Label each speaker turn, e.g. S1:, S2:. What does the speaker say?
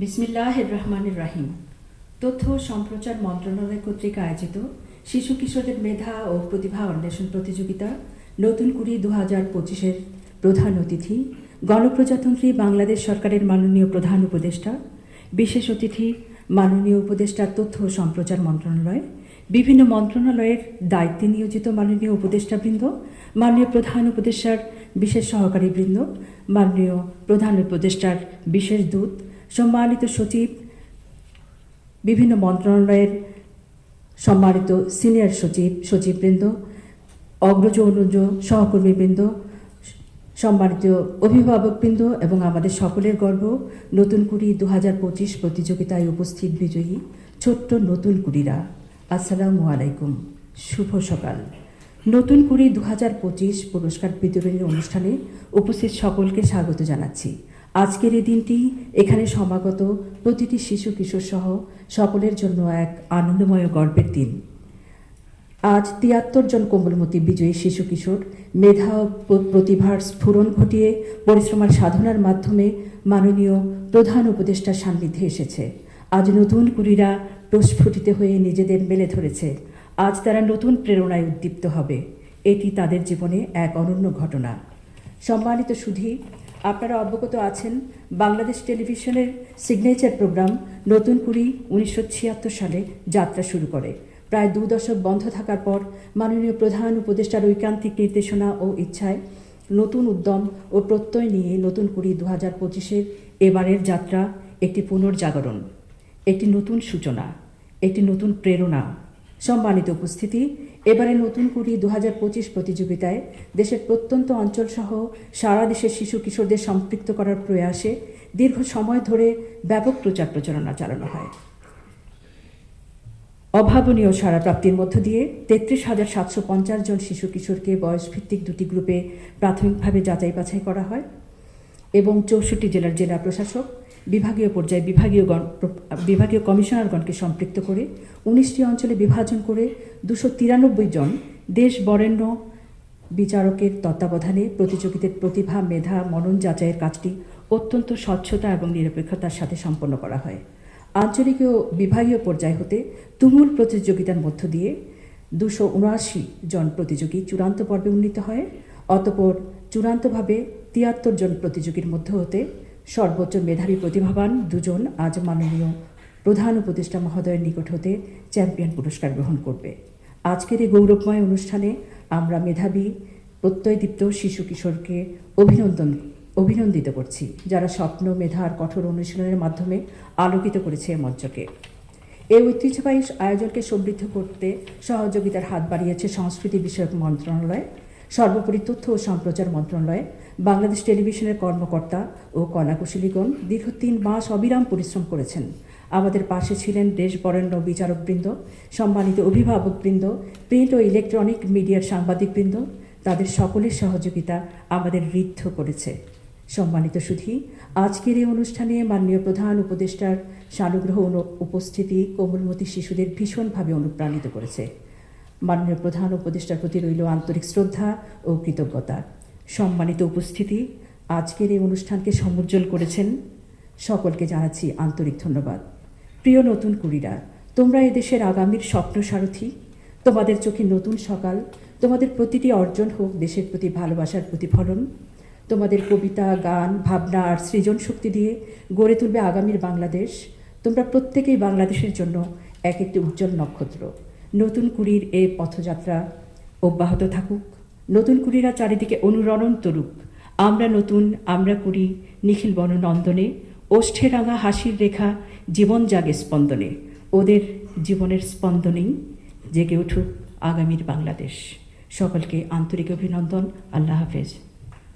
S1: বিসমিল্লাহ রহমানুর রাহিম তথ্য সম্প্রচার মন্ত্রণালয় কর্তৃক আয়োজিত শিশু কিশোরদের মেধা ও প্রতিভা অন্বেষণ প্রতিযোগিতা নতুন কুড়ি দু হাজার পঁচিশের প্রধান অতিথি, গণপ্রজাতন্ত্রী বাংলাদেশ সরকারের মাননীয় প্রধান উপদেষ্টা, বিশেষ অতিথি, মাননীয় উপদেষ্টা তথ্য সম্প্রচার মন্ত্রণালয়, বিভিন্ন মন্ত্রণালয়ের দায়িত্বে নিয়োজিত মাননীয় উপদেষ্টাবৃন্দ, মাননীয় প্রধান উপদেষ্টার বিশেষ সহকারী বৃন্দ মাননীয় প্রধান উপদেষ্টার বিশেষ দূত সম্মানিত সচিব, বিভিন্ন মন্ত্রণালয়ের সম্মানিত সিনিয়র সচিব, সচিববৃন্দ অগ্রজ অনুজ সহকর্মীবৃন্দ, সম্মানিত অভিভাবকবৃন্দ এবং আমাদের সকলের গর্ব, নতুন কুড়ি দু হাজার পঁচিশ প্রতিযোগিতায় উপস্থিত বিজয়ী ছোট্ট নতুন কুড়িরা। আসসালামু আলাইকুম। শুভ সকাল। নতুন কুড়ি দু হাজার পঁচিশ পুরস্কার বিতরণী অনুষ্ঠানে উপস্থিত সকলকে স্বাগত জানাচ্ছি। আজকের এই দিনটি এখানে সমাগত প্রতিটি শিশু কিশোর সহ সকলের জন্য এক আনন্দময় গর্বের দিন। আজ তিয়াত্তর জন কোমলমতি বিজয়ী শিশু কিশোর মেধা প্রতিভার স্ফুরণ ঘটিয়ে পরিশ্রমার সাধনার মাধ্যমে মাননীয় প্রধান উপদেষ্টার সান্নিধ্যে এসেছে। আজ নতুন কুড়িরা প্রস্ফুটিত হয়ে নিজেদের মেলে ধরেছে। আজ তারা নতুন প্রেরণায় উদ্দীপ্ত হবে। এটি তাদের জীবনে এক অনন্য ঘটনা। সম্মানিত সুধী আপনারা অবগত আছেন, বাংলাদেশ টেলিভিশনের সিগনেচার প্রোগ্রাম নতুন কুড়ি উনিশশো ছিয়াত্তর সালে যাত্রা শুরু করে। প্রায় দু দশক বন্ধ থাকার পর মাননীয় প্রধান উপদেষ্টার ঐকান্তিক নির্দেশনা ও ইচ্ছায় নতুন উদ্যম ও প্রত্যয় নিয়ে নতুন কুড়ি দু হাজার পঁচিশের এবারের যাত্রা একটি পুনর্জাগরণ, একটি নতুন সূচনা, একটি নতুন প্রেরণা সম্মানিত উপস্থিতি, এবারে নতুন কুড়ি দু প্রতিযোগিতায় দেশের প্রত্যন্ত অঞ্চলসহ সারা দেশের শিশু কিশোরদের সম্পৃক্ত করার প্রয়াসে দীর্ঘ সময় ধরে ব্যাপক প্রচার প্রচারণা চালানো হয়। অভাবনীয় সারা প্রাপ্তির মধ্য দিয়ে তেত্রিশ হাজার সাতশো পঞ্চাশ জন শিশু কিশোরকে বয়সভিত্তিক দুটি গ্রুপে প্রাথমিকভাবে যাচাই বাছাই করা হয় এবং চৌষট্টি জেলার জেলা প্রশাসক বিভাগীয় পর্যায়ে বিভাগীয় বিভাগীয় কমিশনারগণকে সম্পৃক্ত করে উনিশটি অঞ্চলে বিভাজন করে দুশো তিরানব্বই জন দেশ বরেণ্য বিচারকের তত্ত্বাবধানে প্রতিযোগিতার প্রতিভা, মেধা, মনন যাচাইয়ের কাজটি অত্যন্ত স্বচ্ছতা এবং নিরপেক্ষতার সাথে সম্পন্ন করা হয়। আঞ্চলিক ও বিভাগীয় পর্যায় হতে তুমুল প্রতিযোগিতার মধ্য দিয়ে দুশো উনআশি জন প্রতিযোগী চূড়ান্ত পর্বে উন্নীত হয়, অতপর চূড়ান্তভাবে তিয়াত্তর জন প্রতিযোগীর মধ্য হতে সর্বোচ্চ মেধাবী প্রতিভাবান দুজন আজ মাননীয় প্রধান উপদেষ্টা মহোদয়ের নিকট হতে চ্যাম্পিয়ন পুরস্কার গ্রহণ করবে। আজকের এই গৌরবময় অনুষ্ঠানে আমরা মেধাবী প্রত্যয়দীপ্ত শিশু কিশোরকে অভিনন্দন, অভিনন্দিত করছি, যারা স্বপ্ন, মেধা আর কঠোর অনুশীলনের মাধ্যমে আলোকিত করেছে মঞ্চকে। এই ঐতিহ্যবাহী আয়োজনকে সমৃদ্ধ করতে সহযোগিতার হাত বাড়িয়েছে সংস্কৃতি বিষয়ক মন্ত্রণালয় সর্বোপরি তথ্য ও সম্প্রচার মন্ত্রণালয়, বাংলাদেশ টেলিভিশনের কর্মকর্তা ও কলাকুশলীগণ দীর্ঘ তিন মাস অবিরাম পরিশ্রম করেছেন। আমাদের পাশে ছিলেন দেশ বরেণ্য বিচারকবৃন্দ, সম্মানিত অভিভাবকবৃন্দ, প্রিন্ট ও ইলেকট্রনিক মিডিয়ার সাংবাদিকবৃন্দ, তাদের সকলের সহযোগিতা আমাদের ঋদ্ধ করেছে। সম্মানিত সুধী, আজকের এই অনুষ্ঠানে মাননীয় প্রধান উপদেষ্টার সানুগ্রহ উপস্থিতি কোমলমতি শিশুদের ভীষণভাবে অনুপ্রাণিত করেছে। মাননীয় প্রধান উপদেষ্টার প্রতি রইল আন্তরিক শ্রদ্ধা ও কৃতজ্ঞতা। সম্মানিত উপস্থিতি, আজকের এই অনুষ্ঠানকে সমুজ্জ্বল করেছেন সকলকে জানাচ্ছি আন্তরিক ধন্যবাদ। প্রিয় নতুন কুড়িরা, তোমরা এদেশের আগামীর স্বপ্ন সারথী, তোমাদের চোখে নতুন সকাল, তোমাদের প্রতিটি অর্জন হোক দেশের প্রতি ভালোবাসার প্রতিফলন, তোমাদের কবিতা, গান, ভাবনা আর সৃজন শক্তি দিয়ে গড়ে তুলবে আগামীর বাংলাদেশ, তোমরা প্রত্যেকেই বাংলাদেশের জন্য এক একটি উজ্জ্বল নক্ষত্র। নতুন কুড়ির এ পথযাত্রা অব্যাহত থাকুক। নতুন কুড়িরা চারিদিকে অনুরণন তরুক আমরা নতুন, আমরা কুড়ি, নিখিল বননন্দনে ওষ্ঠে রাঙা হাসির রেখা জীবন জাগে স্পন্দনে। ওদের জীবনের স্পন্দনেই জেগে উঠুক আগামীর বাংলাদেশ। সকলকে আন্তরিক অভিনন্দন। আল্লাহ হাফেজ।